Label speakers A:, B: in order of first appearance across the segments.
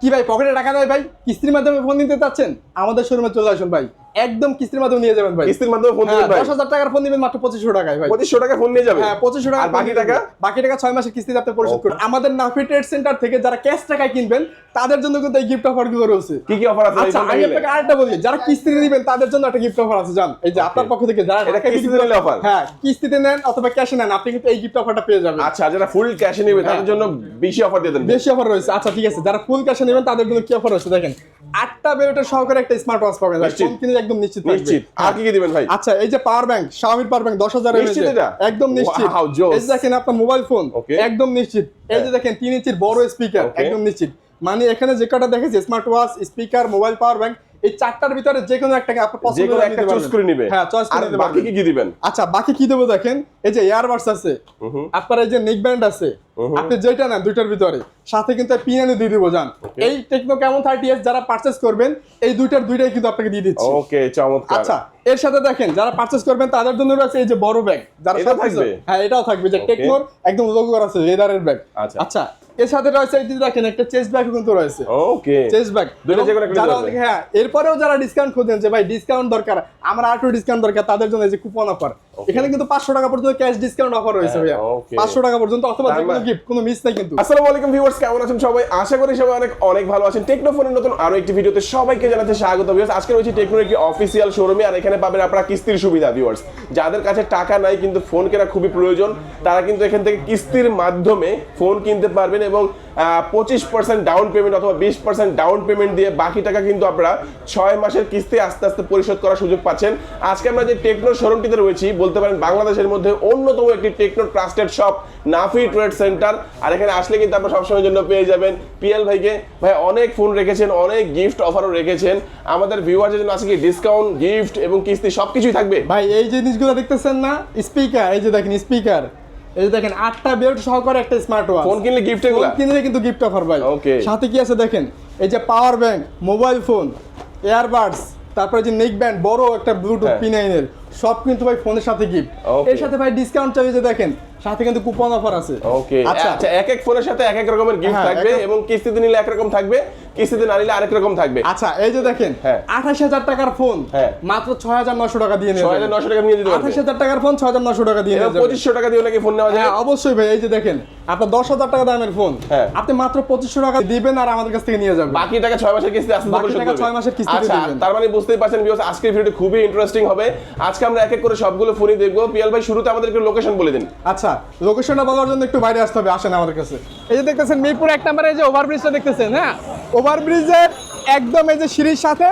A: কি ভাই পকেটে টাকা নয় ভাই? কিস্তির মাধ্যমে ফোন নিতে চাচ্ছেন? আমাদের শোরুমে চলে আসুন ভাই। একদম কিস্তির মাধ্যমে নিয়ে যাবেন ভাই।
B: কিস্তির মাধ্যমে ফোন
A: হ্যাঁ
B: দিবেন ভাই।
A: দশ হাজার টাকার ফোন দিবেন মাত্র পঁচিশশো টাকায় ভাই।
B: পঁচিশশো টাকা ফোন নিয়ে যাবে
A: হ্যাঁ পঁচিশশো টাকা
B: আর বাকি টাকা?
A: বাকি টাকা ছয় মাসের কিস্তিতে আপনি পরিশোধ করুন। আমাদের নাফি ট্রেড সেন্টার থেকে যারা ক্যাশ টাকায় কিনবেন তাদের জন্য কিন্তু এই গিফট অফারগুলো রয়েছে।
B: কি কি অফার আছে
A: আচ্ছা আমি আপনাকে আরেকটা বলি যারা কিস্তিতে দিবেন তাদের জন্য একটা গিফট অফার আছে জান। এই যে আপনার পক্ষ থেকে যারা
B: এটা কিস্তিতে নিলে offer?
A: হ্যাঁ কিস্তিতে নেন অথবা ক্যাশে নেন আপনি কিন্তু এই গিফট অফারটা পেয়ে যাবেন।
B: আচ্ছা যারা ফুল ক্যাশে নেবে তাদের
A: হ্যাঁ।
B: জন্য বেশি অফার দিয়ে দেন।
A: বেশি অফার রয়েছে। আচ্ছা ঠিক আছে। যারা ফুল ক্যাশে নেবেন তাদের জন্য কি অফার রয়েছে? দেখেন আটটা বেরোটা সহকারে একটা স্মার্ট ওয়াচ পাবেন কিনে একদম নিশ্চিত
B: নিশ্চিত। আর
A: হ্যাঁ।
B: কি কি দিবেন ভাই?
A: আচ্ছা এই যে power bank Xiaomi power bank 10000 এর
B: নিশ্চিত এটা?
A: একদম নিশ্চিত। এই দেখেন আপনার মোবাইল ফোন একদম নিশ্চিত। এই যে দেখেন 3 ইঞ্চির বড় স্পিকার একদম নিশ্চিত। মানে এখানে যে কটা দেখেছি smart watch speaker mobile power bank এই চারটার ভিতরে যে কোনো একটাকে আপনার পছন্দ হলে
B: একটা
A: নিতে
B: চুজ করে নিবে।
A: হ্যাঁ চয়েস করে
B: বাকি কি দিবেন?
A: আচ্ছা বাকি কি দেবো দেখেন? এই যে ইয়ারবাডস আছে। আপনার এই যে নেক ব্যান্ড আছে। আপনি যেটা নেন দুইটার ভিতরে। সাথে কিন্তু পিন এনে দিয়ে দিব জান। এই টেকনো কেমন থার্টি এস যারা পারচেস করবেন এই দুইটার দুইটাই কিন্তু আপনাকে দিয়ে দিচ্ছি।
B: ওকে চমৎকার।
A: আচ্ছা এর সাথে দেখেন যারা পারচেস করবেন তাদের জন্য রয়েছে এই যে বড় ব্যাগ যারা সবকিছু-
B: থাকবে?
A: হ্যাঁ এটাও থাকবে যে. টেকনোর একদম লোগো করা আছে লেদারের ব্যাগ
B: আচ্ছা।
A: আচ্ছা এর সাথে রয়েছে এই যে দেখেন একটা চেস্ট ব্যাগও কিন্তু রয়েছে।
B: ওকে
A: চেস্ট ব্যাগ
B: দুইটা যে কোনো একটা
A: যারা হ্যাঁ এরপরেও যারা ডিসকাউন্ট খোঁজেন যে ভাই ডিসকাউন্ট দরকার আমার আর একটু ডিসকাউন্ট দরকার তাদের জন্য এই যে কুপন অফার এখানে কিন্তু পাঁচশো টাকা পর্যন্ত ক্যাশ ডিসকাউন্ট অফার রয়েছে
B: হ্যাঁ,
A: ভাইয়া।
B: okay.
A: পাঁচশো টাকা পর্যন্ত অথবা যে গিফট কোনো মিস নাই কিন্তু।
B: আসসালামু আলাইকুম ভিউয়ার্স কেমন আছেন সবাই? আশা করি সবাই অনেক অনেক ভালো আছেন। টেকনোফোনের নতুন আরও একটি ভিডিওতে সবাইকে জানাতে স্বাগত ভিউয়ার্স আজকে রয়েছে টেকনোর একটি অফিসিয়াল শোরুমে আর এখানে পাবেন আপনারা কিস্তির সুবিধা ভিউয়ার্স যাদের কাছে টাকা নাই কিন্তু ফোন কেনা খুবই প্রয়োজন, তারা কিন্তু এখান থেকে কিস্তির মাধ্যমে ফোন কিনতে পারবেন এবং পঁচিশ পার্সেন্ট ডাউন পেমেন্ট অথবা বিশ পার্সেন্ট ডাউন পেমেন্ট দিয়ে বাকি টাকা কিন্তু আপনারা ছয় মাসের কিস্তি আস্তে আস্তে পরিশোধ করার সুযোগ পাচ্ছেন। আজকে আমরা যে টেকনোর শোরুমটিতে রয়েছি, বলতে পারেন বাংলাদেশের মধ্যে অন্যতম একটি techno trusted shop Nafi trade centre আর এখানে আসলে কিন্তু আপনারা সবসময়ের জন্য পেয়ে যাবেন পিএল ভাইকে। ভাই অনেক ফোন রেখেছেন অনেক গিফট অফারও রেখেছেন। আমাদের ভিউয়ারদের জন্য আজকে কি ডিসকাউন্ট গিফট এবং কিস্তি সবকিছুই থাকবে।
A: ভাই এই জিনিসগুলো দেখতেছেন না? স্পিকার এই যে দেখেন স্পিকার এই যে দেখেন আটটা বেল্ট সহকারে একটা স্মার্ট ওয়াচ
B: ফোন কিনলে গিফট এগুলা?
A: ফোন কিনলে কিন্তু গিফট অফার ভাই।
B: ওকে
A: সাথে কি আছে দেখেন? এই যে power bank mobile phone earbuds তারপরে যে নেক ব্যান্ড বড় একটা ব্লুটুথ
B: হ্যাঁ।
A: পিনাইনের সব কিন্তু ভাই ফোনের সাথে গিফট এর সাথে ভাই ডিসকাউন্ট চাইলে যে দেখেন সাথে কিন্তু কুপন অফার আছে।
B: ওকে
A: আচ্ছা।
B: আচ্ছা এক এক ফোনের সাথে এক এক রকমের গিফট
A: হ্যাঁ,
B: থাকবে এবং কিস্তিতে নিলে একরকম থাকবে কিস্তিতে না নিলে আরেক রকম থাকবে।
A: আচ্ছা এই যে দেখেন
B: হ্যাঁ।
A: আঠাশ হাজার টাকার ফোন
B: হ্যাঁ।
A: মাত্র ছয় হাজার নশো টাকা দিয়ে
B: ছয় হাজার নশো টাকা নিয়ে দিতে
A: আঠাশ হাজার টাকার ফোন ছয় হাজার নশো টাকা দিয়ে
B: পঁচিশশো টাকা দিয়ে নাকি ফোন নেওয়া যায়?
A: অবশ্যই ভাই এই যে দেখেন আপনার দশ হাজার টাকা দামের ফোন। আপনি মাত্র পঁচিশশো টাকা দিবেন আর আমাদের কাছ থেকে নিয়ে যাবেন।
B: বাকি টাকা ছয় মাসের কিস্তি আস্তে
A: বাকি টাকা। ছয় মাসের কিস্তিতে
B: আচ্ছা তার মানে বুঝতেই পারছেন ভিউয়ার্স আজকের ভিডিওটি খুবই ইন্টারেস্টিং হবে। আজকে আমরা এক এক করে সবগুলো ফোনই দেখব। পিয়াল ভাই, শুরুতে আমাদের একটু লোকেশন বলে দিন।
A: আচ্ছা লোকেশনটা বলার জন্য একটু বাইরে আসতে হবে, আসেন আমাদের কাছে। এই যে দেখতেছেন, মিরপুর এক নম্বরে এই যে ওভারব্রিজটা দেখতেছেন হ্যাঁ? ওভারব্রিজের একদম এই যে সিঁড়ির সাথে,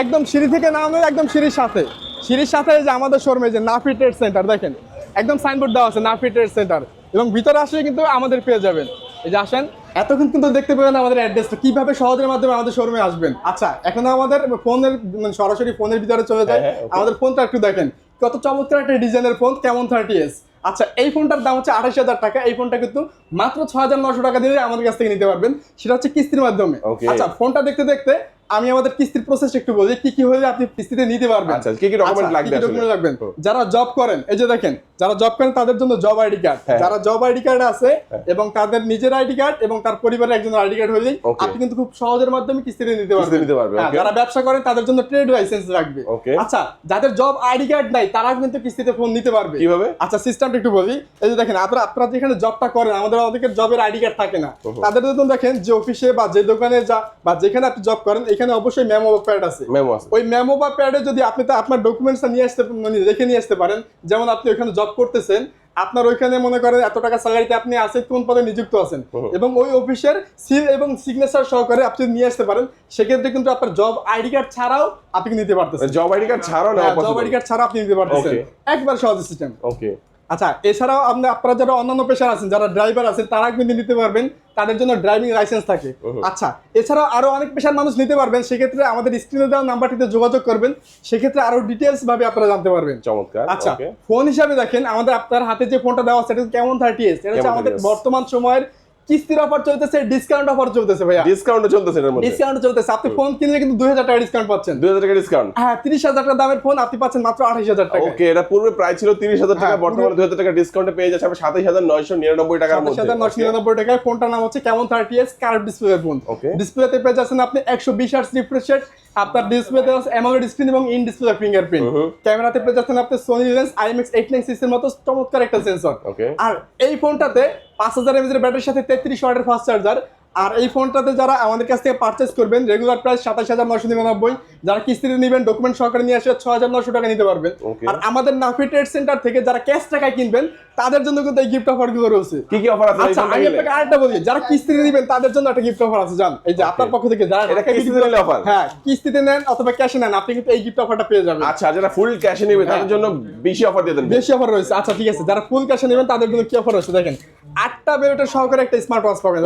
A: একদম সিঁড়ি থেকে নামে একদম সিঁড়ির সাথে। সিঁড়ির সাথে যে আমাদের শোরুমে যে নাফি ট্রেড সেন্টার, দেখেন? একদম সাইনবোর্ড দেওয়া আছে, নাফি ট্রেড সেন্টার। এবং ভিতরে আসলে কিন্তু আমাদের পেয়ে যাবেন। এই যে আসেন। এতক্ষণ কিন্তু দেখতে পেলেন আমাদের অ্যাড্রেসটা কীভাবে সহজের মাধ্যমে আমাদের শোরুমে আসবেন। আচ্ছা এখন আমাদের ফোনের মানে সরাসরি ফোনের ভিতরে চলে যায়
B: হ্যাঁ, হ্যাঁ.
A: আমাদের ফোনটা একটু দেখেন। কত চমৎকার একটা ডিজাইনের ফোন কেমন থার্টি এস আচ্ছা এই ফোনটার দাম হচ্ছে আঠাশ হাজার টাকা। এই ফোনটা কিন্তু মাত্র ছ হাজার নশো টাকা দিয়ে আমাদের কাছ থেকে নিতে পারবেন। সেটা হচ্ছে কিস্তির মাধ্যমে. আচ্ছা ফোনটা দেখতে দেখতে আমি আমাদের কিস্তির প্রসেস একটু বলি কি কি হলে আপনি কিস্তিতে নিতে পারবেন?
B: আচ্ছা, কি কি document
A: আচ্ছা,
B: লাগবে
A: document লাগবেন যারা জব করেন এই যে দেখেন যারা জব করেন তাদের জন্য জব আইডি কার্ড
B: হ্যাঁ।
A: যারা জব আইডি কার্ড আছে এবং তাদের নিজের আইডি কার্ড এবং তার পরিবারের একজন আইডি কার্ড হলেই আপনি কিন্তু খুব সহজের মাধ্যমে কিস্তিতে নিতে পারবেন।
B: নিতে পারবে,
A: হ্যাঁ, যারা ব্যবসা করেন তাদের জন্য ট্রেড লাইসেন্স লাগবে. আচ্ছা যাদের জব আইডি কার্ড নাই তারা কিন্তু কিস্তিতে ফোন নিতে পারবে।
B: কীভাবে?
A: আচ্ছা সিস্টেমটা একটু বলি। এই যে দেখেন আপনারা আপনারা যেখানে জবটা করেন আমাদের অনেকের জবের আইডি কার্ড থাকে না। তাদের জন্য দেখেন যে অফিসে বা যে দোকানে যা বা যেখানে আপনি জব করেন এখানে অবশ্যই মেমো বা প্যাড আছে।
B: মেমো আছে।
A: ওই মেমো বা প্যাডে যদি আপনি তো আপনার ডকুমেন্টসটা নিয়ে আসতে মানে রেখে নিয়ে আসতে পারেন যেমন আপনি ওইখানে জব করতেছেন আপনার ওইখানে মনে করেন এত টাকা স্যালারিতে আপনি আছেন কোন পদে নিযুক্ত আছেন। এবং ওই অফিসের সিল এবং সিগনেচার সহকারে আপনি নিয়ে আসতে পারেন সেক্ষেত্রে কিন্তু আপনার জব আইডি কার্ড ছাড়াও আপনি নিতে পারতেছেন।
B: জব আইডি কার্ড ছাড়াও না
A: জব আইডি কার্ড ছাড়া আপনি নিতে পারতেছেন। একবার সহজ সিস্টেম
B: ওকে
A: আচ্ছা এছাড়াও আপনি আপনারা যারা অন্যান্য পেশার আছেন যারা ড্রাইভার আছেন তারা কিন্তু নিতে পারবেন তাদের জন্য ড্রাইভিং লাইসেন্স থাকে। আচ্ছা এছাড়াও আরও অনেক পেশার মানুষ নিতে পারবেন সেক্ষেত্রে আমাদের স্ক্রিনে দেওয়া নাম্বারটিতে যোগাযোগ করবেন সেক্ষেত্রে আরও ডিটেলস ভাবে আপনারা জানতে পারবেন।
B: চমৎকার
A: আচ্ছা ফোন হিসাবে দেখেন আমাদের আপনার হাতে যে ফোনটা দেওয়া আছে এটা কেমন থার্টি এস এটা হচ্ছে আমাদের বর্তমান সময়ের কিস্তির অফার চলতেছে ডিসকাউন্ট অফার চলতেছে ভাইয়া।
B: ডিসকাউন্টে চলতেছে এর মধ্যে।
A: ডিসকাউন্ট চলতেছে। আপনি ফোন কিনলে কিন্তু দুই হাজার টাকা ডিসকাউন্ট পাচ্ছেন।
B: দুই হাজার টাকা ডিসকাউন্ট
A: হ্যাঁ তিরিশ হাজার টাকা দামের ফোন আপনি পাচ্ছেন মাত্র আঠাশ হাজার টাকা
B: ওকে এটা পূর্বে প্রাইস ছিল তিরিশ হাজার টাকা
A: হ্যাঁ,
B: বর্তমানে দুই হাজার টাকা ডিসকাউন্টে পেয়ে যাচ্ছে। আমরা নয়শো নিরানব্বই টাকার
A: সাতাশ
B: মধ্যে
A: হাজার নশো নিরানব্বই টাকায় ফোনটার নাম হচ্ছে কেমন thirty S curve display phone
B: Okay.
A: ডিসপ্লেতে পেয়ে যাচ্ছেন আপনি একশো বিশ আর্স রিফ্রেশ রেট আপনার ডিসপ্লেতে আছে অ্যামোলেড স্ক্রিন এবং ইন ডিসপ্লে ফিঙ্গারপ্রিন্ট ক্যামেরাতে পেয়ে যাচ্ছেন আপনি Sony lens IMX eight nine মতো চমৎকার একটা সেন্সর
B: Okay.
A: আর এই ফোনটাতে পাঁচ হাজার এমএজের ব্যাটারির সাথে তেত্রিশ ওয়াটের ফাস্ট চার্জার আর এই ফোনটাতে যারা আমাদের কাছ থেকে পারচেস করবেন রেগুলার প্রাইস সাতাশ হাজার নশো নিরানব্বই। যারা কিস্তিতে নেবেন ডকুমেন্ট সহকারে নিয়ে আসে ছ হাজার নশো টাকা নিতে পারবেন। আর আমাদের নাফি ট্রেড সেন্টার থেকে যারা ক্যাশ টাকায় কিনবেন তাদের জন্য কিন্তু এই গিফট অফারগুলো রয়েছে।
B: কি কি অফার আছে
A: আচ্ছা আমি আপনাকে আরেকটা বলি। যারা কিস্তিতে নেবেন তাদের জন্য একটা গিফট অফার আছে জান। এই যে আপনার পক্ষ থেকে যারা
B: এটা কিস্তিতে নিলে offer?
A: হ্যাঁ কিস্তিতে নেন অথবা ক্যাশে নেন আপনি কিন্তু এই গিফট অফারটা পেয়ে যাবেন।
B: আচ্ছা যারা ফুল ক্যাশে নেবে তাদের
A: হ্যাঁ।
B: জন্য বেশি অফার দিয়ে দেন।
A: বেশি অফার রয়েছে। আচ্ছা ঠিক আছে। যারা ফুল ক্যাশে নেবেন তাদের জন্য কি অফার রয়েছে? দেখেন আটটা সহকারে একটা স্মার্ট ওয়াচ পাবেন।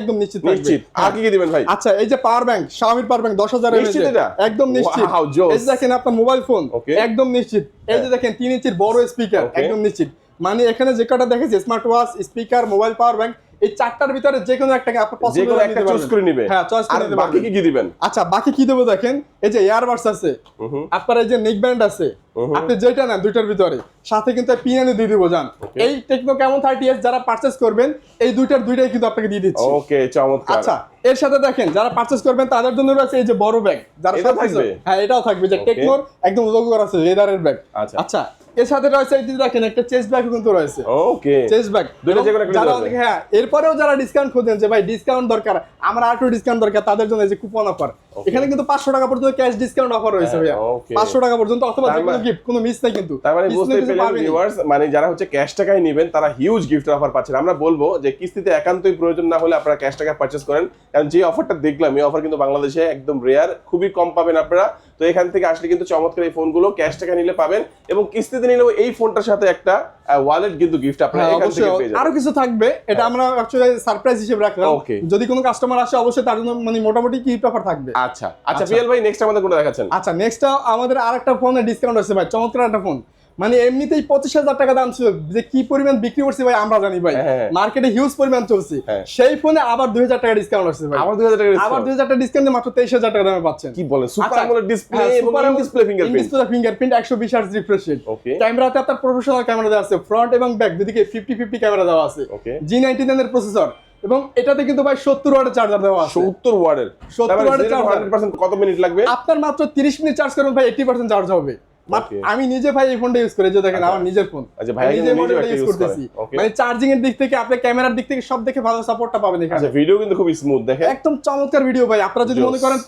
A: একদম নিশ্চিত
B: নিশ্চিত। আর কি কি দিবেন ভাই?
A: আচ্ছা এই যে পাওয়ার ব্যাংক শাওমির পাওয়ার ব্যাংক 10000 হাজার
B: নিশ্চিত এটা?
A: একদম নিশ্চিত। এই যে দেখেন আপনার মোবাইল ফোন একদম নিশ্চিত। এই যে দেখেন 3 ইঞ্চির বড় স্পিকার একদম নিশ্চিত। মানে এখানে যে কটা দেখেছি smart watch speaker mobile power bank এই চারটার ভিতরে যে কোনো একটাকে আপনার
B: যে
A: পছন্দ করে
B: একটা
A: নিতে
B: চুজ করে নিবে।
A: হ্যাঁ চয়েস করে নিতে
B: বাকি কি কি দিবেন?
A: আচ্ছা বাকি কি দেবো দেখেন? এই যে ইয়ারবাডস আছে। আপনার এই যে নেক ব্যান্ড আছে আপনি যেটা নেন দুইটার ভিতরে। সাথে কিন্তু পিএনএ দিয়ে দিব জান। এই টেকনো কেমন থার্টি এস যারা পারচেস করবেন এই দুইটার দুইটাই কিন্তু আপনাকে দিয়ে দিচ্ছি।
B: ওকে চমৎকার।
A: আচ্ছা এর সাথে দেখেন যারা পারচেস করবেন তাদের জন্য রয়েছে এই যে বড় ব্যাগ যারা
B: থাকবে?
A: হ্যাঁ এটাও থাকবে। যে. টেকনোর একদম লোগো করা আছে লেদারের ব্যাগ
B: আচ্ছা।
A: এর সাথে রয়েছে এই দেখেন একটা চেস্ট ব্যাগ কিন্তু রয়েছে।
B: ওকে
A: চেস্ট ব্যাগ যারা হ্যাঁ এরপরেও যারা ডিসকাউন্ট যে ভাই ডিসকাউন্ট দরকার আমার আর ডিসকাউন্ট দরকার তাদের জন্য যে কুপন অফার এখানে কিন্তু পাঁচশো টাকা পর্যন্ত ক্যাশ ডিসকাউন্ট অফার রয়েছে
B: হ্যাঁ,
A: ভাইয়া। পাঁচশো টাকা পর্যন্ত অথবা যে কোনো
B: মানে-
A: গিফট কোনো মিস নাই কিন্তু।
B: তার মানে বুঝতে পেলেন ভিউয়ার্স মানে যারা হচ্ছে ক্যাশ টাকায় নেবেন তারা হিউজ গিফটের অফার পাচ্ছেন। আমরা বলব যে কিস্তিতে একান্তই প্রয়োজন না হলে আপনারা ক্যাশ টাকা পারচেস করেন। কারণ যে অফারটা দেখলাম এই অফার কিন্তু বাংলাদেশে একদম রেয়ার খুবই কম পাবেন আপনারা। তো এখান থেকে আসলে কিন্তু চমৎকার এই ফোনগুলো ক্যাশ টাকা নিলে পাবেন এবং কিস্তিতে নিলেও এই ফোনটার সাথে একটা ওয়ালেট কিন্তু গিফট আপনারা
A: হ্যাঁ,
B: এখান থেকে পেয়ে যাবেন।
A: আরও কিছু থাকবে। এটা আমরা অ্যাকচুয়ালি সারপ্রাইজ হিসেবে রাখলাম. যদি কোনো কাস্টমার আসে অবশ্যই তার জন্য মানে মোটামুটি কি অফার থাকবে।
B: আচ্ছা। আচ্ছা পিএল ভাই নেক্সট আমাদের কোনটা দেখাচ্ছেন?
A: আচ্ছা নেক্সট আমাদের আরেকটা ফোনে ডিসকাউন্ট আছে ভাই। চমৎকার একটা ফোন মানে এমনিতেই পঁচিশ হাজার টাকা দাম ছিল। যে কি পরিমাণ বিক্রি করছে ভাই আমরা জানি ভাই।
B: হ্যাঁ।
A: মার্কেটে হিউজ পরিমাণ চলছে।
B: হ্যাঁ।
A: সেই ফোনে আবার দুই হাজার টাকা ডিসকাউন্ট আসছে ভাই।
B: আবার দুই হাজার টাকা
A: আবার দুই হাজার টাকা ডিসকাউন্ট মাত্র তেইশ হাজার টাকা দামে পাচ্ছেন।
B: কি বলেন সুপার আমোলেড ডিসপ্লে
A: হ্যাঁ,
B: এবং ডিসপ্লে ফিঙ্গারপ্রিন্ট
A: ডিসপ্লে ফিঙ্গারপ্রিন্ট একশো বিশ হার্জ রিফ্রেশ রেট ক্যামেরাতে আপনার প্রফেশনাল ক্যামেরা দেওয়া আছে ফ্রন্ট এবং ব্যাক দুদিকে ফিফটি ফিফটি ক্যামেরা দেওয়া আছে। জি নাইনটি নাইনের প্রসেসর এবং এটাতে কিন্তু ভাই সত্তর ওয়াটের চার্জার দেওয়া আছে।
B: সত্তর
A: 70 watt এর charger।
B: পার্সেন্ট কত মিনিট লাগবে?
A: আপনার মাত্র তিরিশ মিনিট চার্জ করুন ভাই এইটি পার্সেন্ট চার্জ হবে. আমি নিজে ভাই এই ফোনটা ইউজ করি যে দেখেন আমার নিজের ফোন
B: আচ্ছা, ভাইয়া
A: নিজে মডেলটা ইউজ করতেছি। মানে চার্জিং এর দিক থেকে আপনি ক্যামেরার দিক থেকে সব দেখে ভালো সাপোর্টটা পাবেন এখানে।
B: আচ্ছা ভিডিও কিন্তু খুব স্মুথ দেখেন।
A: একদম চমৎকার ভিডিও ভাই। আপনারা যদি মনে করেন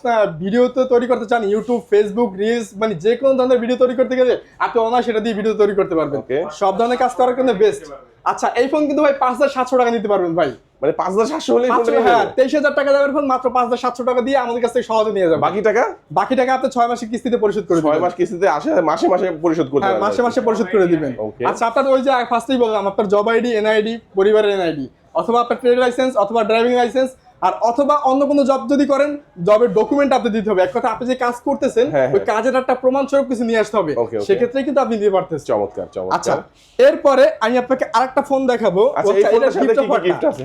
A: ভিডিও তো তৈরি করতে চান ইউটিউব ফেসবুক রিলস মানে যে কোনো ধরনের ভিডিও তৈরি করতে গেলে আপনি অনার সেটা দিয়ে ভিডিও তৈরি করতে পারবেন। সব ধরনের কাজ করার জন্য বেস্ট আচ্ছা এই ফোন কিন্তু ভাই পাঁচ হাজার সাতশো টাকা নিতে পারবেন ভাই।
B: মানে পাঁচ হাজার সাতশো হলে
A: হ্যাঁ তেইশ হাজার টাকা দামের ফোন মাত্র পাঁচ হাজার সাতশো টাকা দিয়ে আমাদের কাছ থেকে সহজে নিয়ে যাবে।
B: বাকি টাকা?
A: বাকি টাকা আপনি ছয় মাসে কিস্তিতে পরিশোধ করে
B: ছয় মাস কিস্তিতে আসে মাসে মাসে পরিশোধ করে
A: হ্যাঁ মাসে মাসে পরিশোধ করে দিবেন. আচ্ছা আপনার ওই যে ফার্স্টেই বললাম আপনার জব আইডি এনআইডি পরিবারের এনআইডি অথবা আপনার ট্রেড লাইসেন্স অথবা ড্রাইভিং লাইসেন্স আর অথবা অন্য কোনো জব যদি করেন জবের ডকুমেন্ট আপনি দিতে হবে। এক কথা আপনি যে কাজ করতেছেন
B: হ্যাঁ,
A: ওই
B: হ্যাঁ।
A: কাজের একটা প্রমাণ স্বরূপ কিছু নিয়ে আসতে হবে. সেক্ষেত্রে কিন্তু আপনি দিতে পারতেছেন।
B: চমৎকার
A: আচ্ছা এরপরে আমি আপনাকে আরেকটা ফোন দেখাবো।
B: আচ্ছা?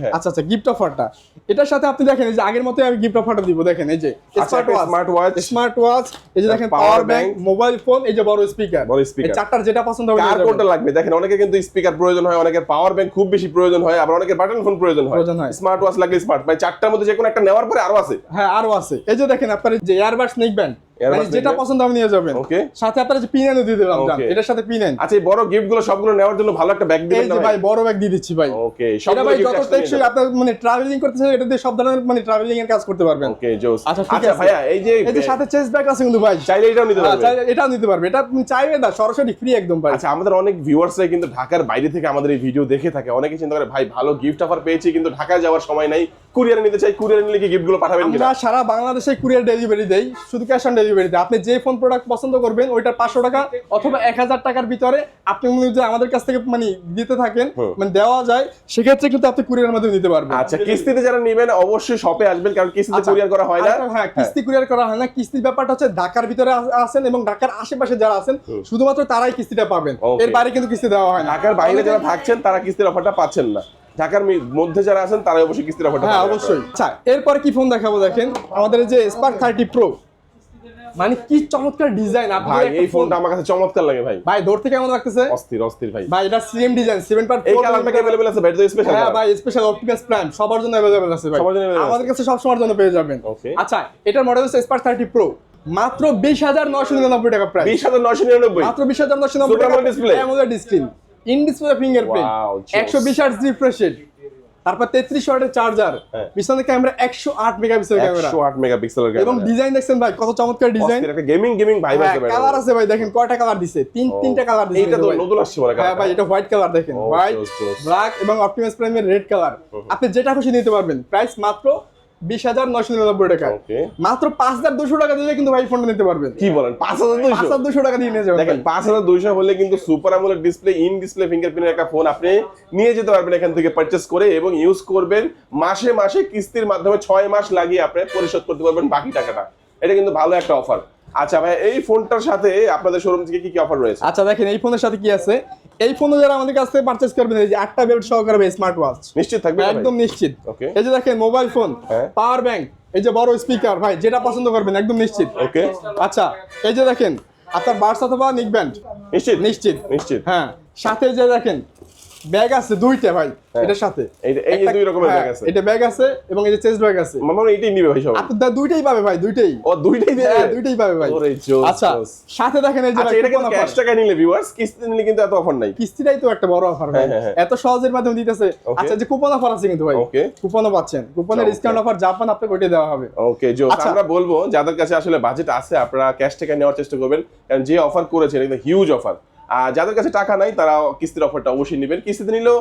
B: হ্যাঁ।
A: আচ্ছা আচ্ছা গিফট অফারটা এটার সাথে আপনি দেখেন এই যে আগের মতোই আমি গিফট অফারটা দিব। দেখেন এই যে
B: আচ্ছা, smart
A: watch
B: smart watch,
A: smart watch এই যে দেখেন পাওয়ার ব্যাংক মোবাইল ফোন এই যে বড় স্পিকার
B: বড় স্পিকার
A: চারটার যেটা পছন্দ হবে
B: কার কোনটা লাগবে? দেখেন অনেকে কিন্তু স্পিকার প্রয়োজন হয় অনেকের পাওয়ার ব্যাংক খুব বেশি প্রয়োজন হয় আবার অনেকের বাটন ফোন প্রয়োজন হয়। স্মার্ট ওয়াচ লাগলে স্মার্ট মানে চারটার মধ্যে যে কোনো একটা নেওয়ার পরে আরও আছে।
A: হ্যাঁ আরও আছে। এই যে দেখেন আপনার যে এয়ারবাস নেক ব্যান্ড
B: Earbuds
A: মানে যেটা পছন্দ হবে নিয়ে যাবেন।
B: Okay.
A: সাথে আপনার যে দিয়ে দিলাম এটার সাথে পিনান
B: আচ্ছা এই বড় গিফটগুলো সবগুলো নেওয়ার জন্য ভালো একটা ব্যাগ দিবেন
A: ভাই? বড় ব্যাগ দিয়ে দিচ্ছি ভাই।
B: ওকে
A: ভাই যত টেকসই। আপনার মানে ট্রাভেলিং করতেছেন এটা দিয়ে সব ধরনের মানে ট্রাভেলিং এর কাজ করতে পারবেন।
B: ওকে জোস
A: আচ্ছা, ঠিক
B: আচ্ছা
A: আছে।
B: ভাইয়া এই যে
A: এই যে সাথে চেস্ট ব্যাগ আছে কিন্তু ভাই।
B: চাইলে এটাও নিতে
A: হ্যাঁ,
B: পারবে
A: চাইলে এটাও নিতে পারবে। এটা চাইবে না সরাসরি ফ্রি একদম ভাই।
B: আচ্ছা আমাদের অনেক ভিউয়ার্সরা কিন্তু ঢাকার বাইরে থেকে আমাদের এই ভিডিও দেখে থাকে। অনেকে চিন্তা করে ভাই ভালো গিফট অফার পেয়েছি কিন্তু ঢাকায় যাওয়ার সময় নাই। কুরিয়ারে নিতে চাই কুরিয়ারে নিলে কি গিফটগুলো পাঠাবেন কিনা?
A: সারা বাংলাদেশে কুরিয়ার ডেলিভারি দেই শুধু ক্যাশ অন ডেলিভারি দেই আপনি যে ফোন প্রোডাক্ট পছন্দ করবেন ওইটার পাঁচশো টাকা অথবা এক হাজার টাকার ভিতরে আপনি মনে যে আমাদের কাছ থেকে মানে দিতে থাকেন মানে দেওয়া যায় সেক্ষেত্রে কিন্তু আপনি কুরিয়ার মাধ্যমে নিতে পারবেন।
B: আচ্ছা কিস্তিতে যারা নেবেন অবশ্যই শপে আসবেন কারণ কিস্তিতে
A: আচ্ছা,
B: কুরিয়ার করা হয় না।
A: হ্যাঁ কিস্তি কুরিয়ার করা হয় না। কিস্তির ব্যাপারটা হচ্ছে ঢাকার ভিতরে আছেন এবং ঢাকার আশেপাশে যারা আছেন শুধুমাত্র তারাই কিস্তিটা পাবেন. এর বাইরে কিন্তু কিস্তি দেওয়া হয় না।
B: ঢাকার বাইরে যারা থাকছেন তারা কিস্তির অফারটা পাচ্ছেন না। ঢাকার মধ্যে যারা আছেন তারা অবশ্যই কিস্তির অফারটা
A: হ্যাঁ অবশ্যই। আচ্ছা এরপরে কি ফোন দেখাবো দেখেন? আমাদের যে স্পার্ক থার্টি প্রো মানে কি চমৎকার ডিজাইন আপনি
B: ভাই
A: যদি একটা
B: এই ফোনটা আমার কাছে চমৎকার লাগে ভাই
A: ভাই দৌড় থেকে কেমন লাগতেছে
B: অস্থির অস্থির ভাই
A: ভাই এটা সিএম ডিজাইন সেভেন পার্ট
B: এই কালারটা কি অ্যাভেলেবল আছে ভাই এটা স্পেশাল
A: হ্যাঁ ভাই স্পেশাল অপটিকাস প্রাইম সবার জন্য अवेलेबल আছে ভাই
B: সবার জন্য available
A: আমাদের কাছে সব সময়ের জন্য পেয়ে যাবেন
B: Okay.
A: আচ্ছা এটার মডেল হচ্ছে স্পার্ক থার্টি প্রো মাত্র বিশ হাজার নশো নিরানব্বই টাকা প্রাইস
B: বিশ হাজার নয়শো নিরানব্বই
A: মাত্র বিশ হাজার নশো নিরানব্বই
B: Super
A: টাকা
B: AMOLED display?
A: AMOLED screen in display fingerprint
B: Wow, joss.
A: একশো বিশ আট রিফ্রেশ রেট তারপর তেত্রিশ ওয়াটের চার্জার
B: হ্যাঁ।
A: পিছনে ক্যামেরা একশো আট মেগাপিক্সেল ক্যামেরা
B: আট মেগাপিক্সেলের
A: এবং ডিজাইন দেখছেন ভাই কত চমৎকার ডিজাইন
B: একটা গেমিং গেমিং ভাই।
A: কালার আছে ভাই দেখেন কয়টা কালার দিছে? তিন তিনটা কালার দিছে
B: এটা তো
A: ভাই।
B: নতুন আসছে মনে
A: হ্যাঁ ভাই এটা হোয়াইট কালার দেখেন। হোয়াইট. ব্ল্যাক এবং অপটিমাস প্রাইমের রেড কালার আপনি যেটা খুশি নিতে পারবেন। প্রাইস মাত্র বিশ হাজার নশো নিরানব্বই টাকা। মাত্র পাঁচ হাজার দুশো টাকা দিলে কিন্তু ভাই ফোনটা নিতে পারবেন।
B: কি বলেন? পাঁচ হাজার
A: পাঁচ হাজার দুশো টাকা দিয়ে নিয়ে যাবেন
B: দেখেন পাঁচ হাজার দুইশো হলে কিন্তু সুপার আমলের ডিসপ্লে ইন ডিসপ্লে ফিঙ্গারপ্রিন্টের একটা ফোন আপনি নিয়ে যেতে পারবেন এখান থেকে পারচেস করে এবং ইউজ করবেন মাসে মাসে কিস্তির মাধ্যমে ছয় মাস লাগিয়ে আপনি পরিশোধ করতে পারবেন বাকি টাকাটা। এটা কিন্তু ভালো একটা অফার আচ্ছা ভাই এই ফোনটার সাথে আপনাদের শোরুম থেকে কি কি অফার রয়েছে?
A: আচ্ছা দেখেন এই ফোনের সাথে কি আছে? এই ফোনও যারা আমাদের কাছ থেকে পারচেজ করবেন এই যে আটটা বেল্ট সহকারে স্মার্ট ওয়াচ
B: নিশ্চিত থাকবে
A: একদম নিশ্চিত।
B: ওকে
A: এই যে দেখেন মোবাইল ফোন। পাওয়ার ব্যাংক এই যে বড় স্পিকার ভাই যেটা পছন্দ করবেন একদম নিশ্চিত।
B: ওকে
A: আচ্ছা এই যে দেখেন আপনার বার্স অথবা নিক ব্যান্ড
B: নিশ্চিত।
A: নিশ্চিত।
B: নিশ্চিত।
A: হ্যাঁ সাথে যে দেখেন ব্যাগ আছে দুইটা ভাই
B: হ্যাঁ।
A: এটার সাথে।
B: এই- যে দুই রকমের
A: হ্যাঁ,
B: ব্যাগ আছে।
A: এটা ব্যাগ আছে এবং এই যে চেস্ট ব্যাগ আছে।
B: মামা এইটাই নিবে ভাই সবাই।
A: আপনার দুইটাই পাবে ভাই দুইটাই।
B: ও দুইটাই
A: হ্যাঁ দুইটাই পাবে ভাই। আচ্ছা সাথে দেখেন এই যে
B: আচ্ছা এটা কিন্তু ক্যাশ টাকা নিলে ভিউয়ার্স কিস্তি নিলে কিন্তু এত অফার নাই।
A: কিস্তিটাই তো একটা বড় অফার ভাই।
B: হ্যাঁ, হ্যাঁ, হ্যাঁ।
A: এত সহজের মাধ্যমে দিতেছে. আচ্ছা যে কুপন অফার আছে কিন্তু ভাই. কুপনও পাচ্ছেন। কুপনের ডিসকাউন্ট অফার জাপান আপনাকে ওইটা দেওয়া হবে।
B: ওকে জোস।
A: আচ্ছা।
B: আমরা বলব যাদের কাছে আসলে বাজেট আছে আপনারা ক্যাশ টাকা নেওয়ার চেষ্টা করবেন। কারণ যে অফার করেছেন এটা হিউজ অফার যাদের কাছে টাকা নাই তারা কিস্তির অফারটা অবশ্যই নেবেন। কিস্তিতে নিলেও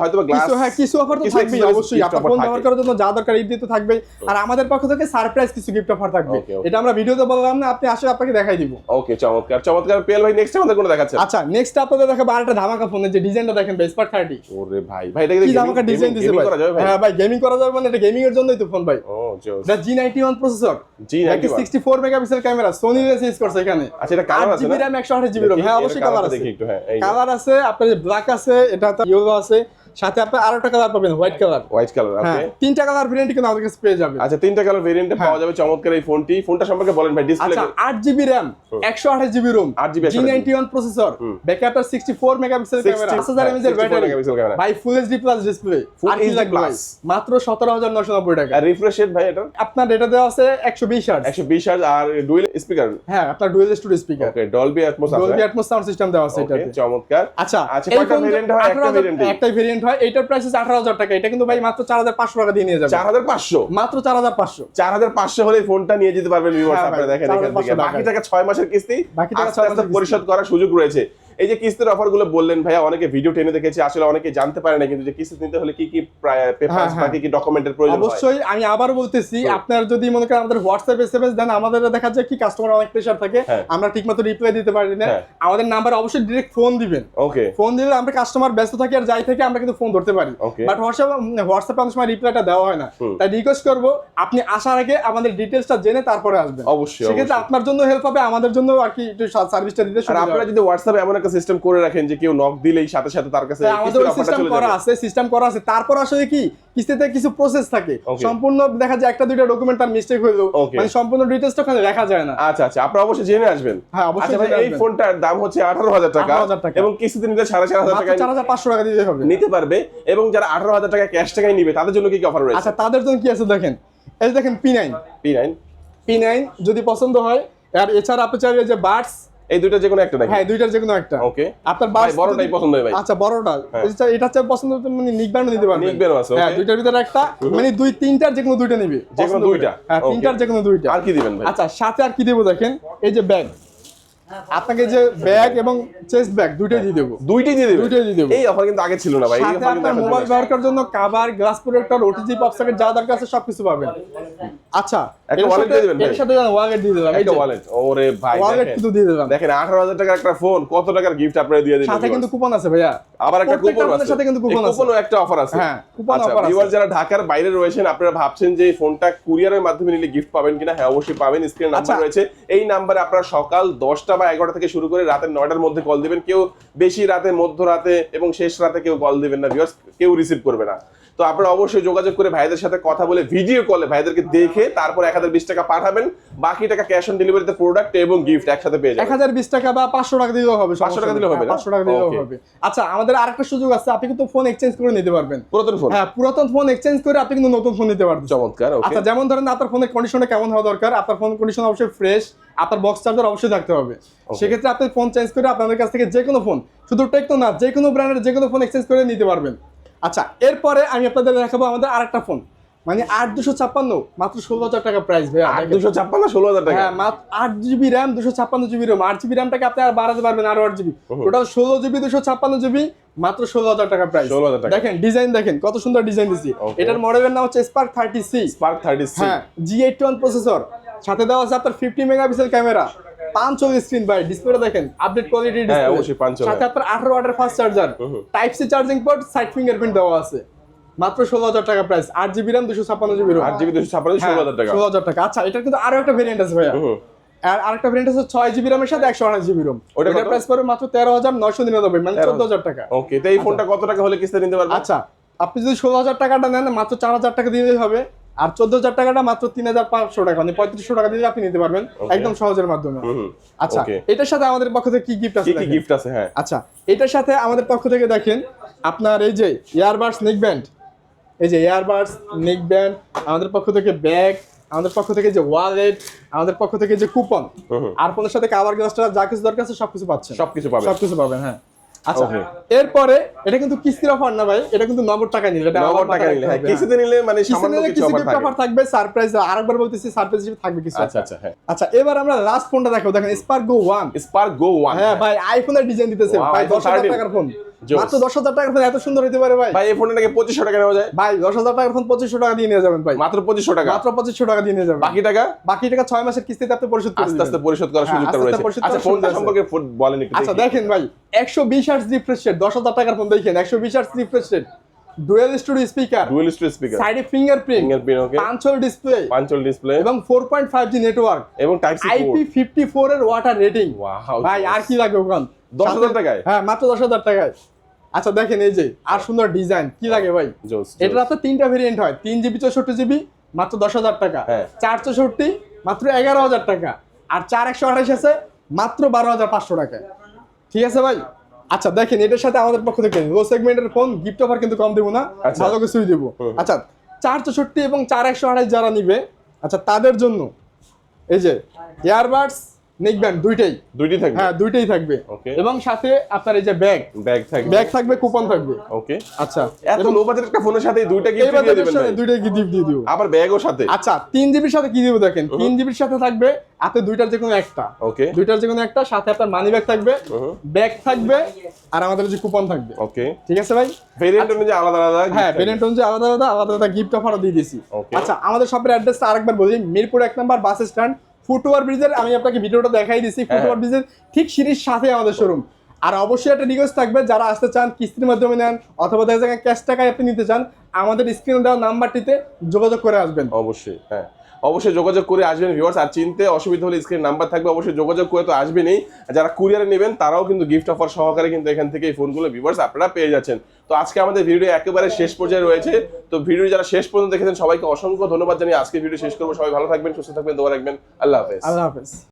B: হয়তো গ্লাস
A: হ্যাঁ কিছু অফার তো থাকবেই অবশ্যই। আপনার ফোন ব্যবহার করার জন্য যা দরকার তো থাকবে আর আমাদের পক্ষ থেকে সারপ্রাইজ কিছু গিফট অফার থাকবে. এটা আমরা ভিডিওতে বললাম না আপনি আসলে আপনাকে দেখাই দিব।
B: ওকে চমৎকার চমৎকার। পেল ভাই নেক্সট আমাদের কোনো দেখাচ্ছে
A: আচ্ছা নেক্সট আপনাদের দেখাবো আরেকটা ধামাকা ফোনের যে ডিজাইনটা দেখেন বেসপার থার্টি
B: ওরে ভাই ভাই এটা
A: কি ধামাকা ডিজাইন দিছে ভাই? হ্যাঁ ভাই গেমিং করা যাবে মানে এটা গেমিং এর জন্যই তো ফোন ভাই।
B: ও জোস
A: processor
B: G91
A: sixty four megapixel camera Sony use করছে এখানে।
B: আচ্ছা এটা কালার আছে
A: হ্যাঁ অবশ্যই কালার আছে
B: দেখি একটু, হ্যাঁ,
A: কালার আছে আপনার যে ব্ল্যাক আছে এটা ইয়েলো আছে। সাথে আপনি আরও একটা কালার পাবেন হোয়াইট কালার
B: হোয়াইট কালার
A: হ্যাঁ
B: ওকে
A: তিনটা কালার ভেরিয়েন্ট কিন্তু আমাদের কাছে পেয়ে যাবে
B: আচ্ছা তিনটা কালার ভেরিয়েন্টে পাওয়া যাবে চমৎকার এই ফোনটি ফোনটা সম্পর্কে বলেন ভাই ডিসপ্লে
A: আচ্ছা আট জিবি র্যাম একশো আঠাশ GB ROM
B: 8GB
A: G ninety one processor ব্যাকআপটা sixty four megapixel camera পাঁচ হাজার
B: হ্যাঁ,
A: এর ব্যাটারি ভাই ফুল এইচডি প্লাস ডিসপ্লে আর কি লাগবে মাত্র সতেরো হাজার নশো নব্বই টাকা।
B: আর রিফ্রেশ রেট ভাই এটা?
A: আপনার ডেটা দেওয়া আছে একশো বিশ হার্জ
B: একশো বিশ হার্জ আর ডুয়েল স্পিকার
A: হ্যাঁ আপনার dual studio speaker
B: okay Dolby Atmos আছে
A: ডলবি অ্যাটমস সাউন্ড সিস্টেম দেওয়া আছে এটাতে।
B: চমৎকার।
A: আচ্ছা
B: আচ্ছা কয়টা ভেরিয়েন্ট হয়? একটা ভেরিয়েন্ট
A: একটাই ভেরিয়েন্ট হয় এটার প্রাইস হচ্ছে আঠারো হাজার টাকা। এটা কিন্তু ভাই মাত্র চার হাজার পাঁচশো টাকা দিয়ে নিয়ে যাবে।
B: চার হাজার পাঁচশো?
A: মাত্র চার হাজার পাঁচশো।
B: চার হাজার পাঁচশো হলে ফোনটা নিয়ে যেতে পারবেন
A: হ্যাঁ
B: দেখেন এখান থেকে।
A: 4,500
B: বাকি টাকা। ছয় মাসের কিস্তি
A: বাকি টাকা
B: পরিশোধ করার সুযোগ রয়েছে। এই যে কিস্তির অফারগুলো বললেন ভাইয়া অনেকে ভিডিও টেনে দেখেছে আসলে অনেকে জানতে পারে না কিন্তু যে কিস্তি নিতে হলে কি কি পেপার
A: হ্যাঁ,
B: বা
A: হ্যাঁ।
B: কি কি ডকুমেন্টের প্রয়োজন
A: অবশ্যই আমি আবার বলতেছি আপনার যদি মনে করেন আমাদের হোয়াটসঅ্যাপ এসএমএস দেন আমাদের দেখা যায় কি কাস্টমার অনেক প্রেশার থাকে
B: হ্যাঁ।
A: আমরা ঠিকমতো রিপ্লাই দিতে পারি না। আমাদের নাম্বার অবশ্যই ডিরেক্ট ফোন দিবেন
B: ওকে
A: ফোন দিলে আমরা কাস্টমার ব্যস্ত থাকি আর যাই থেকে আমরা কিন্তু ফোন ধরতে পারি. বাট হোয়াটসঅ্যাপ হোয়াটসঅ্যাপে অনেক সময় রিপ্লাইটা দেওয়া হয় না তাই রিকোয়েস্ট করব আপনি আসার আগে আমাদের ডিটেলসটা জেনে তারপরে আসবেন
B: অবশ্যই,
A: সেক্ষেত্রে। আপনার জন্য হেল্প হবে আমাদের জন্য আর কি একটু সার্ভিসটা দিতে
B: আর আপনারা। যদি হোয়াটসঅ্যাপে এমন একটা সিস্টেম করে রাখেন যে কেউ নক দিলেই সাথে সাথে তার কাছে
A: আমাদের সিস্টেম করা আছে সিস্টেম করা আছে। তারপর আসলে কি? কিস্তিতে কিছু প্রসেস থাকে। সম্পূর্ণ দেখা যায় একটা দুইটা ডকুমেন্ট তার মিস্টেক হইল
B: Okay.
A: মানে সম্পূর্ণ ডিটেলসটা ওখানে লেখা যায় না।
B: আচ্ছা আচ্ছা। আপনারা অবশ্যই জেনে আসবেন।
A: হ্যাঁ, অবশ্যই
B: আচ্ছা এই ফোনটার দাম হচ্ছে আঠারো হাজার টাকা।
A: 18,000 টাকা।
B: এবং কিস্তিতে টাকা
A: চার হাজার পাঁচশো টাকা দিতে হবে।
B: নিতে পারবে। এবং যারা আঠারো হাজার টাকা ক্যাশ টাকায় নিবে তাদের জন্য কি কি অফার রয়েছে?
A: আচ্ছা তাদের জন্য কি আছে দেখেন? এই দেখেন P nine
B: P nine
A: P nine যদি পছন্দ হয়। আর এছাড়া আপনি চাইলে যে বার্ডস
B: এই দুইটা যে কোনো একটা নাকি
A: হ্যাঁ দুইটার যে কোনো একটা।
B: ওকে
A: আপনার
B: ভাই
A: বার্ডস
B: বড়টাই পছন্দ হয় ভাই।
A: আচ্ছা বড়টা।
B: হ্যাঁ।
A: এটা এটা পছন্দ মানে নিকবেন নিতে পারবেন
B: নিকবেন আছে,
A: হ্যাঁ দুইটার ভিতরে একটা মানে দুই তিনটার যে কোনো দুইটা নিবে।
B: যে কোনো দুইটা?
A: হ্যাঁ তিনটার যে কোনো দুইটা।
B: আর কি দিবেন ভাই?
A: আচ্ছা সাথে আর কি দেব দেখেন? এই যে ব্যাগ আপনাকে যে ব্যাগ এবং চেস্ট ব্যাগ দুইটাই দিয়ে দেবো।
B: দুইটাই দিয়ে দিবেন
A: দুইটাই দিয়ে দেবো।
B: এই অফার কিন্তু আগে ছিল না ভাই এই
A: সাথে
B: অফার
A: আপনার মোবাইল ব্যবহার করার জন্য cover glass protector OTG pop socket যা দরকার আছে সবকিছু পাবেন। আচ্ছা
B: একটা
A: সাথে-
B: দিয়ে দিবেন
A: এর সাথে ওয়ালেট দিয়ে দিলাম এই
B: ওয়ালেট ওরে ভাই
A: ওয়ালেট কিন্তু দিয়ে দিলাম।
B: দেখেন আঠারো হাজার টাকার একটা ফোন কত টাকার গিফট আপনারা দিয়ে দিলেন
A: সাথে কিন্তু কুপন আছে ভাইয়া।
B: আবার একটা কুপন আছে।
A: সাথে কিন্তু কুপন আছে।
B: কুপনও একটা অফার আছে।
A: হ্যাঁ, কুপন
B: আচ্ছা
A: offer আছে।
B: viewers যারা ঢাকার বাইরে রয়েছেন আপনারা ভাবছেন যে এই ফোনটা কুরিয়ারের মাধ্যমে নিলে গিফট পাবেন কিনা? হ্যাঁ অবশ্যই পাবেন। স্ক্রিন নাম্বার
A: আচ্ছা।
B: রয়েছে। এই নাম্বারে আপনারা সকাল দশটা বা এগারোটা থেকে শুরু করে রাতের নয়টার মধ্যে কল দিবেন। কেউ বেশি রাতে মধ্য রাতে এবং শেষ রাতে কেউ কল দিবেন না ভিউয়ার্স কেউ রিসিভ করবে না। তো আপনারা অবশ্যই যোগাযোগ করে ভাইদের সাথে কথা বলে ভিডিও কলে ভাইদেরকে দেখে তারপর এক হাজার বিশ টাকা পাঠাবেন। বাকি টাকা ক্যাশ অন ডেলিভারিতে প্রোডাক্ট এবং গিফট একসাথে পেয়ে যাবেন।
A: এক হাজার বিশ টাকা বা পাঁচশো টাকা দিলেও হবে
B: 500 টাকা দিলেও হবে
A: পাঁচশো টাকা দিলেও হবে। আচ্ছা আমাদের আরেকটা সুযোগ আছে আপনি কিন্তু ফোন এক্সচেঞ্জ করে নিতে পারবেন।
B: পুরাতন ফোন
A: হ্যাঁ পুরাতন ফোন এক্সচেঞ্জ করে আপনি কিন্তু নতুন ফোন নিতে পারবেন।
B: চমৎকার
A: আচ্ছা যেমন ধরেন আপনার ফোনের কন্ডিশনটা কেমন হওয়া দরকার আপনার ফোন কন্ডিশন অবশ্যই ফ্রেশ আপনার বক্স চার্জার অবশ্যই থাকতে হবে। সেক্ষেত্রে আপনি ফোন চেঞ্জ করে আপনাদের কাছ থেকে যে কোনো ফোন শুধু টেকনো না যে কোনো ব্র্যান্ডের যে কোনো ফোন এক্সচেঞ্জ করে নিতে পারবেন। আচ্ছা এরপরে আমি আপনাদের দেখাবো আমাদের আরেকটা ফোন। মানে আট দুশো ছাপ্পান্ন মাত্র ষোলো হাজার টাকা প্রাইস ভাই
B: আট দুশো ছাপ্পান্ন ষোলো হাজার টাকা?
A: হ্যাঁ মাত্র আট জিবি র্যাম দুশো ছাপ্পান্ন জিবি রোম। আট জিবি র্যামটাকে আপনি আর বাড়াতে পারবেন আরও আট জিবি। টোটাল ষোলো জিবি দুশো ছাপ্পান্ন জিবি মাত্র ষোলো হাজার টাকা প্রাইস
B: 16,000 টাকা।
A: দেখেন ডিজাইন দেখেন কত সুন্দর ডিজাইন দিচ্ছি. এটার মডেলের নাম হচ্ছে Spark thirty C
B: Spark thirty
A: হ্যাঁ জি এইট ওয়ান প্রসেসর সাথে দেওয়া আছে আপনার ফিফটি মেগাপিক্সেল ক্যামেরা পাঁচ স্ক্রিন ভাই ডিসপ্লেটা দেখেন আপডেট কোয়ালিটি
B: হ্যাঁ, অবশ্যই, পাঁচ।
A: সাথে আপনার আঠারো ওয়াটের fast charger type C charging port side fingerprint দেওয়া আছে। মাত্র ষোলো হাজার টাকা প্রাইস আট জিবি র্যাম দুশো ছাপ্পান্ন জিবি রোম
B: আট জিবি দুশো ছাপ্পান্ন ষোলো হাজার টাকা।
A: ষোলো হাজার টাকা। আচ্ছা এটা কিন্তু আরও একটা ভেরিয়েন্ট আছে ভাইয়া। আর আরেকটা ভেরিয়েন্ট আছে ছয় জিবি র্যামের সাথে একশো আঠাশ জিবি রোম
B: ওটা
A: প্রাইস পড়বে মাত্র তেরো হাজার নয়শো নিরানব্বই মানে
B: 13,000
A: চোদ্দ হাজার টাকা।
B: ওকে তো এই ফোনটা কত টাকা হলে কিস্তি নিতে পারবেন
A: আচ্ছা আপনি যদি ষোলো হাজার টাকাটা নেন মাত্র চার হাজার টাকা দিলেই হবে। আর চোদ্দ হাজার টাকাটা মাত্র তিন হাজার পাঁচশো টাকা মানে পঁয়ত্রিশশো টাকা দিলে আপনি নিতে পারবেন একদম সহজের মাধ্যমে। আচ্ছা এটার সাথে আমাদের পক্ষ থেকে কি গিফট আছে
B: কি গিফট আছে হ্যাঁ।
A: আচ্ছা এটার সাথে আমাদের পক্ষ থেকে দেখেন আপনার এই যে ইয়ারবাডস নেক ব্যান্ড এই যে ইয়ারবাডস নেক ব্যান্ড আমাদের পক্ষ থেকে ব্যাগ আমাদের পক্ষ থেকে যে ওয়ালেট আমাদের পক্ষ থেকে যে কুপন আর ফোনের সাথে কাভার গ্লাসটা যা কিছু দরকার আছে সবকিছু পাচ্ছেন।
B: সবকিছু পাবেন।
A: সবকিছু পাবেন হ্যাঁ। আচ্ছা এরপরে এটা কিন্তু কিস্তির অফার না ভাই এটা কিন্তু নগদ টাকা নিলে এটা
B: নগদ টাকা নিলে হ্যাঁ কিস্তিতে নিলে মানে সামান্য কিছু অফার
A: থাকবে সারপ্রাইজ আরেকবার বলতেছি সারপ্রাইজ হিসেবে থাকবে কিছু
B: আচ্ছা আচ্ছা হ্যাঁ।
A: আচ্ছা এবার আমরা লাস্ট ফোনটা দেখাবো। দেখেন Spark Go one
B: Spark Go one
A: হ্যাঁ ভাই আইফোনের ডিজাইন দিতেছে। ভাই
B: iPhone
A: দশ হাজার
B: 13
A: টাকার ফোন মাত্র দশ হাজার টাকার ফোন এত সুন্দর হতে পারে ভাই?
B: ভাই এই ফোনটা নাকি পঁচিশশো টাকা নেওয়া যায়।
A: ভাই দশ হাজার টাকার ফোন পঁচিশশো টাকা দিয়ে নিয়ে যাবেন ভাই।
B: মাত্র পঁচিশশো টাকা।
A: মাত্র পঁচিশশো টাকা দিয়ে নিয়ে যাবেন।
B: বাকি টাকা?
A: বাকি টাকা ছয় মাসের কিস্তিতে আপনি পরিশোধ করে
B: আস্তে আস্তে পরিশোধ করার
A: হ্যাঁ, আস্তে আস্তে
B: রয়েছে। আচ্ছা ফোনটা সম্পর্কে বলেন একটু
A: আচ্ছা দেখেন ভাই। একশো বিশ আর্টস রিফ্রেশ রেট দশ হাজার টাকার ফোন দেখেন একশো বিশ hertz refresh rate dual studio speaker
B: dual storage speaker
A: সাইডে fingerprint
B: fingerprint okay
A: punch hole
B: display punch hole display
A: এবং four point five G network
B: এবং type C
A: IP fifty four এর ওয়াটার রেটিং
B: ওয়াও
A: ভাই আর কি লাগবে ওখান
B: 10,000 টাকায়?
A: হ্যাঁ মাত্র দশ হাজার টাকায়। আচ্ছা দেখেন এই যে আর সুন্দর ডিজাইন কি লাগে ভাই? এটার আপনার তিনটা ভেরিয়েন্ট হয়। তিন জিবি চৌষট্টি জিবি মাত্র দশ হাজার টাকা।
B: হ্যাঁ।
A: চার চৌষট্টি মাত্র এগারো হাজার টাকা। আর চার একশো আঠাশ আছে মাত্র বারো হাজার পাঁচশো টাকায়। ঠিক আছে ভাই? আচ্ছা দেখেন এটার সাথে আমাদের পক্ষ থেকে লো সেগমেন্টের ফোন গিফট অফার কিন্তু কম দেবো না
B: আচ্ছা।
A: ভালো কিছুই দেবো। আচ্ছা চার চৌষট্টি এবং চার একশো আড়াই যারা নিবে আচ্ছা তাদের জন্য এই যে নেকব্যান্ড দুইটাই।
B: দুইটি থাকবে?
A: হ্যাঁ দুইটাই থাকবে। এবং সাথে আপনার এই যে ব্যাগ।
B: ব্যাগ থাকবে।
A: ব্যাগ থাকবে কুপন থাকবে।
B: ওকে
A: আচ্ছা।
B: এত লো বাজেট একটা ফোনের সাথে দুইটা গিফট দিয়ে দিবেন ভাই।
A: দুইটাই গিফট দিয়ে দিব।
B: আবার ব্যাগও সাথে?
A: আচ্ছা তিন জিবির সাথে কি দিব দেখেন? তিন জিবির সাথে থাকবে আপনি দুইটার যে কোনো একটা।
B: ওকে
A: দুইটার যে কোনো একটা সাথে আপনার মানি ব্যাগ থাকবে ব্যাগ থাকবে আর আমাদের যে কুপন থাকবে।
B: ওকে
A: ঠিক আছে ভাই?
B: ভেরিয়েন্ট অনুযায়ী আলাদা আলাদা
A: হ্যাঁ। ভেরিয়েন্ট অনুযায়ী আলাদা আলাদা আলাদা আলাদা গিফট অফারও দিয়ে
B: Okay.
A: আচ্ছা আমাদের শপের অ্যাড্রেসটা আরেকবার বলি মিরপুর এক নম্বর বাস স্ট্যান্ড ফুটওভার ব্রিজের আমি আপনাকে ভিডিওটা দেখাই দিয়েছি
B: ফুটওয়ার
A: ফুটওভার ব্রিজের ঠিক সিঁড়ির সাথে আমাদের শোরুম আর অবশ্যই একটা রিকোয়েস্ট থাকবে যারা আসতে চান কিস্তির মাধ্যমে নেন অথবা দেখা যায় ক্যাশ টাকায় আপনি নিতে চান আমাদের স্ক্রিনে দেওয়া নাম্বারটিতে যোগাযোগ করে আসবেন।
B: অবশ্যই হ্যাঁ। অবশ্যই যোগাযোগ করে আসবেন ভিউয়ার্স আর চিনতে অসুবিধা হলে স্ক্রিন নাম্বার থাকবে, অবশ্যই যোগাযোগ করে তো আসবেনই। যারা কুরিয়ারে নেবেন, তারাও কিন্তু গিফট অফার সহকারে কিন্তু এখান থেকে এই ফোনগুলো ভিউয়ার্স আপনারা পেয়ে যাচ্ছেন। তো আজকে আমাদের ভিডিও একেবারে শেষ পর্যায়ে রয়েছে। তো ভিডিও যারা শেষ পর্যন্ত দেখেছেন, সবাইকে অসংখ্য ধন্যবাদ জানিয়ে আজকে ভিডিও শেষ করব। সবাই ভালো থাকবেন, সুস্থ থাকবেন, দোয়া রাখবেন। আল্লাহ হাফেজ।
A: আল্লাহ হাফেজ।